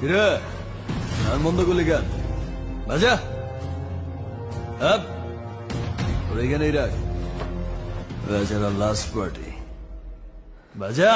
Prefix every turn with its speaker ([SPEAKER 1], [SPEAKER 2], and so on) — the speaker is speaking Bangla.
[SPEAKER 1] কিরে? গান বন্ধ করলি কেন? বাজা? আপ? ওর এখানেই রাখ। রাজারা লাস্ট পার্টি বাজা?